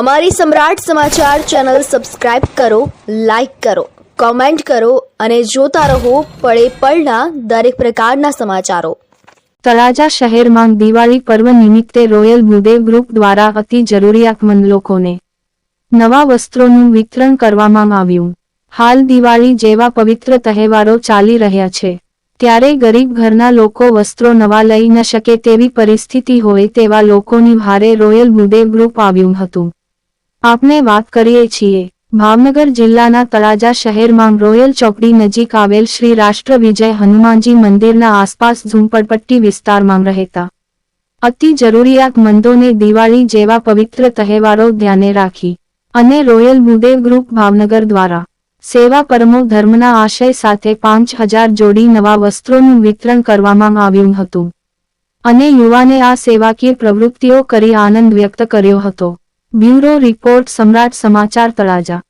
અમારી Samrat Samachar channel subscribe કરો, like કરો, કોમેન્ટ કરો અને જોતા રહો પળે પળના દરેક પ્રકારના સમાચારો. તળાજા શહેરમાં દિવાળી પર્વ નિમિત્તે રોયલ ભૂદેવ ગ્રુપ દ્વારા અતિ જરૂરિયાતમંદ લોકોને નવા વસ્ત્રોનું વિતરણ કરવામાં આવ્યું. હાલ દિવાળી જેવા પવિત્ર તહેવારો ચાલી રહ્યા છે. ત્યારે ગરીબ ઘરના લોકો વસ્ત્રો નવા લઈ ન શકે તેવી પરિસ્થિતિ હોય તેવા લોકોની ભારે રોયલ ભૂદેવ ગ્રુપ આવ્યું હતું. આપણે વાત કરીએ છીએ. ભાવનગર જિલ્લાના તળાજા શહેરમાં રોયલ ચોકડી નજીક આવેલ શ્રી રાષ્ટ્ર વિજય હનુમાનજી મંદિરના આસપાસ ઝૂંપડપટ્ટી વિસ્તારમાં રહેતા અતિ જરૂરિયાતમંદોને દિવાળી જેવા પવિત્ર તહેવારો ધ્યાને રાખી અને રોયલ ભૂદેવ ગ્રુપ ભાવનગર દ્વારા સેવા પરમો ધર્મના આશય સાથે પાંચ હજાર જોડી નવા વસ્ત્રોનું વિતરણ કરવામાં આવ્યું હતું. અને યુવાને આ સેવાકીય પ્રવૃત્તિઓ કરી આનંદ વ્યક્ત કર્યો હતો. બ્યુરો રિપોર્ટ સમ્રાટ સમાચાર તળાજા.